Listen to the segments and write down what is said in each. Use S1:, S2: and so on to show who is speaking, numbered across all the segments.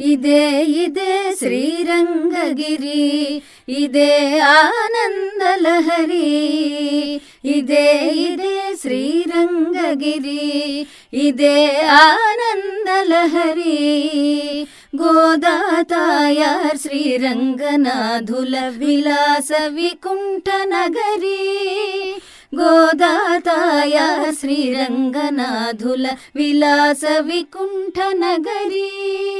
S1: ఇదే ఇదే శ్రీరంగగిరి ఇదే ఆనందలహరి ఇదే ఇదే శ్రీరంగగిరి ఇదే ఆనందలహరి. గోదాతాయార్ శ్రీరంగనాథుల విలాస వికుంఠ నగరి గోదాతాయ శ్రీరంగనాథుల విలాస వికుంఠ నగరి.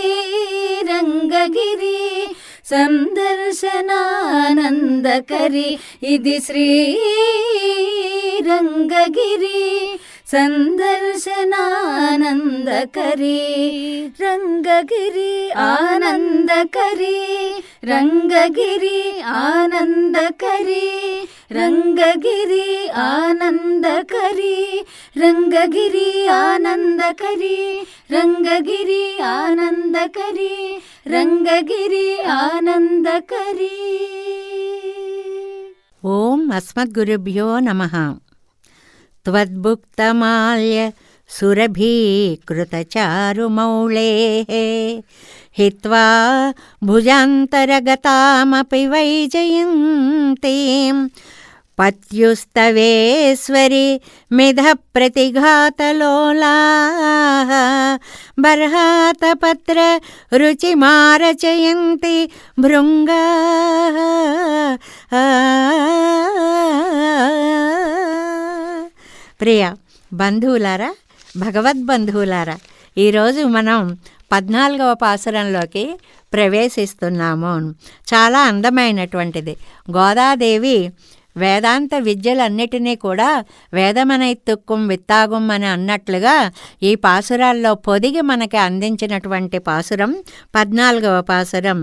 S1: రంగగిరి సందర్శనానందకరి. ఇది శ్రీ రంగగిరి. సందర్శనానందకరీ రంగగిరి ఆనందకరీ రంగగిరి ఆనందకరీ రంగగిరి ఆనందకరీ రంగగిరి ఆనందకరీ రంగగిరి ఆనందకరీ రంగగిరి ఆనందకరీ.
S2: ఓం అస్మద్గురుభ్యో నమ. త్వద్భుక్తమాల్య సురభీకృతచారుమౌళే హిత్వా భుజాంతరగతామపి వైజయంतीं పత్యుస్తవేశ్వరి మిధ ప్రతిఘాతలోలాः బర్హాతపత్ర రుచిమారచయంతి భృంగాः ప్రియ బంధువులారా భగవద్బంధువులారా ఈరోజు మనం పద్నాలుగవ పాసురంలోకి ప్రవేశిస్తున్నాము. చాలా అందమైనటువంటిది. గోదాదేవి వేదాంత విద్యలన్నిటినీ కూడా వేదమనైతుక్కుం విత్తాగుం అని అన్నట్లుగా ఈ పాసురాల్లో పొదిగి మనకి అందించినటువంటి పాసురం పద్నాలుగవ పాసురం.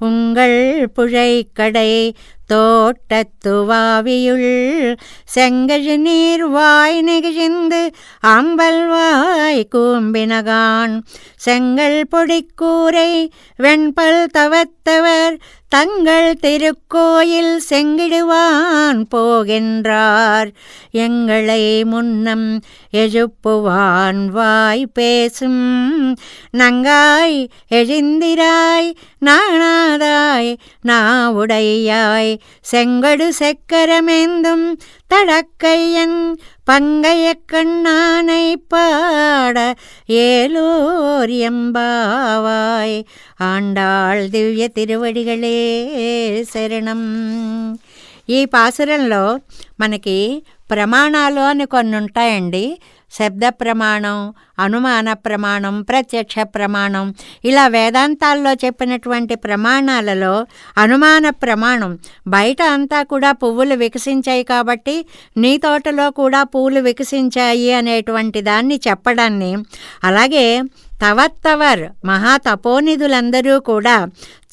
S2: உங்கள் புழைக்கடை தோட்டத்துவாவியுள் செங்கழு நீர் வாய் நெகிழ்ந்து ஆம்பல் வாய் கூம்பினகான். செங்கல் பொடிக்கூரை வெண்பல் தவத்தவர் தங்கள் திருக்கோயில் செங்கிடுவான் போகின்றார். எங்களை முன்னம் எழுப்புவான் வாய் பேசும். நங்காய் எழுந்திராய் நாணாதாய் நாவுடையாய். செங்கடு செக்கரமேந்தும் தடக்கையன் பங்கைய கண்ணானை பாட ஏலோர் எம்பாவாய் ఆండాళ్ దివ్య తిరువడిగలే శరణం ఈ పాసురంలో మనకి ప్రమాణాలు అని కొన్ని ఉంటాయండి శబ్ద ప్రమాణం అనుమాన ప్రమాణం ప్రత్యక్ష ప్రమాణం ఇలా వేదాంతాల్లో చెప్పినటువంటి ప్రమాణాలలో అనుమాన ప్రమాణం బయట అంతా కూడా పువ్వులు వికసించాయి కాబట్టి నీ తోటలో కూడా పువ్వులు వికసించాయి అనేటువంటి దాన్ని చెప్పడాన్ని అలాగే తవత్తవర్ మహాతపోనిధులందరూ కూడా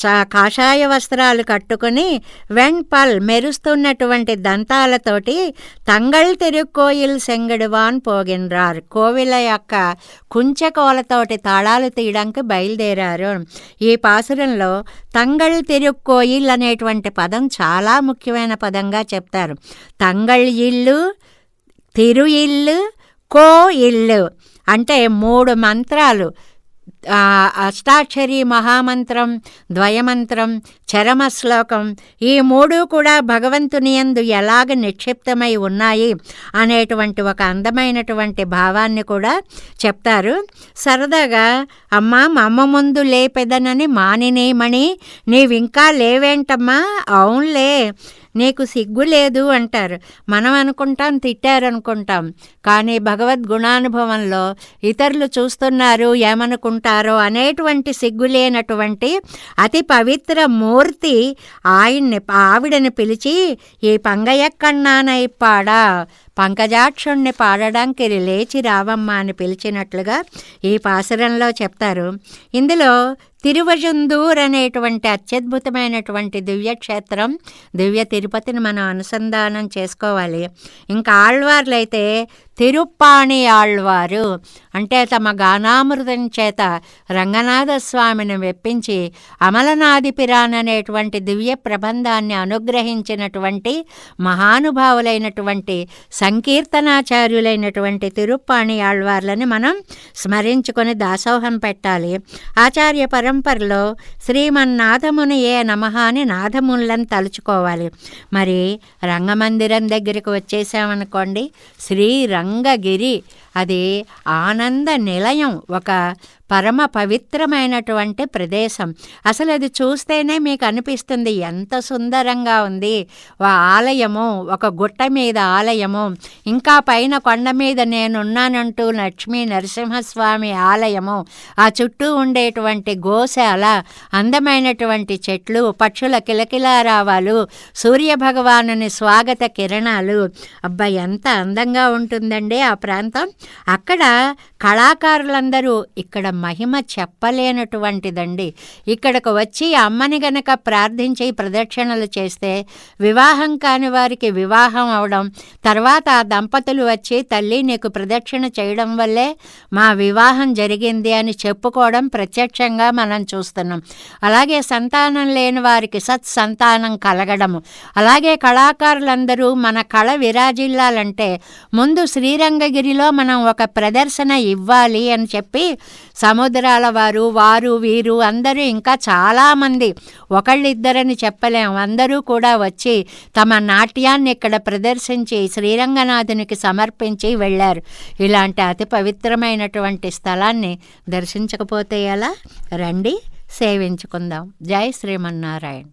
S2: చా కాషాయ వస్త్రాలు కట్టుకుని వెంపల్ మెరుస్తున్నటువంటి దంతాలతోటి తంగళ్ తిరుక్కోయిల్ సెంగడువాన్ పోగిన్రార్. కోవిల యొక్క కుంచకోలతోటి తాళాలు తీయడానికి బయలుదేరారు. ఈ పాసురంలో తంగళ్ తిరుక్కోయిల్ అనేటువంటి పదం చాలా ముఖ్యమైన పదంగా చెప్తారు. తంగళ్ ఇల్లు తిరు ఇల్లు కో ఇల్లు అంటే మూడు మంత్రాలు. అష్టాక్షరి మహామంత్రం ద్వయమంత్రం చరమ శ్లోకం ఈ మూడు కూడా భగవంతుని యందు ఎలాగ నిక్షిప్తమై ఉన్నాయి అనేటువంటి ఒక అందమైనటువంటి భావాన్ని కూడా చెప్తారు. సరదాగా అమ్మ మా అమ్మ ముందు లేపెదనని మానినేమణి నీవింకా లేవేంటమ్మా? అవునులే. నీకు సిగ్గు లేదు అంటారు. మనం అనుకుంటాం తిట్టారనుకుంటాం కానీ భగవద్గుణానుభవంలో ఇతరులు చూస్తున్నారు ఏమనుకుంటారో అనేటువంటి సిగ్గు లేనటువంటి అతి పవిత్ర మూర్తి ఆయన్ని ఆవిడని పిలిచి ఈ పంగయ్యక్కన్నానై పాడా. పంకజాక్షుణ్ణి పాడడానికి లేచి రావమ్మా అని పిలిచినట్లుగా ఈ పాసురంలో చెప్తారు. ఇందులో తిరువజుందూర్ అనేటువంటి అత్యద్భుతమైనటువంటి దివ్యక్షేత్రం దివ్య తిరుపతిని మనం అనుసంధానం చేసుకోవాలి. ఇంకా ఆళ్వార్లు అయితే తిరుప్పాణి ఆళ్వారు. అంటే తమ గానామృతం చేత రంగనాథ స్వామిని మెప్పించి అమలనాదిపిరాన్ అనేటువంటి దివ్య ప్రబంధాన్ని అనుగ్రహించినటువంటి మహానుభావులైనటువంటి సంకీర్తనాచార్యులైనటువంటి తిరుప్పాణి ఆళ్వార్లని మనం స్మరించుకొని దాసోహం పెట్టాలి. ఆచార్య పరంపరలో శ్రీమన్నాథముని ఏ నమ అని నాథములను తలుచుకోవాలి. మరి రంగమందిరం దగ్గరికి వచ్చేసామనుకోండి శ్రీ రంగగిరి అది ఆనంద నిలయం ఒక పరమ పవిత్రమైనటువంటి ప్రదేశం. అసలు అది చూస్తేనే మీకు అనిపిస్తుంది ఎంత సుందరంగా ఉంది. ఆ ఆలయము ఒక గుట్ట మీద ఆలయము ఇంకా పైన కొండ మీద నేనున్నానంటూ లక్ష్మీ నరసింహస్వామి ఆలయము ఆ చుట్టూ ఉండేటువంటి గోశాల అందమైనటువంటి చెట్లు పక్షుల కిలకిలారావాలు సూర్యభగవానుని స్వాగత కిరణాలు. అబ్బా ఎంత అందంగా ఉంటుందండి ఆ ప్రాంతం. అక్కడ కళాకారులందరూ ఇక్కడ మహిమ చెప్పలేనటువంటిదండి. ఇక్కడకు వచ్చి అమ్మని గనక ప్రార్థించి ప్రదక్షిణలు చేస్తే వివాహం కాని వారికి వివాహం అవడం తర్వాత ఆ దంపతులు వచ్చి తల్లి నీకు ప్రదక్షిణ చేయడం వల్లే మా వివాహం జరిగింది అని చెప్పుకోవడం ప్రత్యక్షంగా మనం చూస్తున్నాం. అలాగే సంతానం లేని వారికి సత్ సంతానం కలగడము. అలాగే కళాకారులందరూ మన కళ విరాజిల్లాలంటే ముందు శ్రీరంగగిరిలో మనం ఒక ప్రదర్శన ఇవ్వాలి అని చెప్పి సముద్రాల వారు వారు వీరు అందరూ ఇంకా చాలామంది ఒకళ్ళిద్దరని చెప్పలేం. అందరూ కూడా వచ్చి తమ నాట్యాన్ని ఇక్కడ ప్రదర్శించి శ్రీరంగనాథునికి సమర్పించి వెళ్ళారు. ఇలాంటి అతి పవిత్రమైనటువంటి స్థలాన్ని దర్శించకపోతే ఎలా? రండి సేవించుకుందాం. జై శ్రీమన్నారాయణ.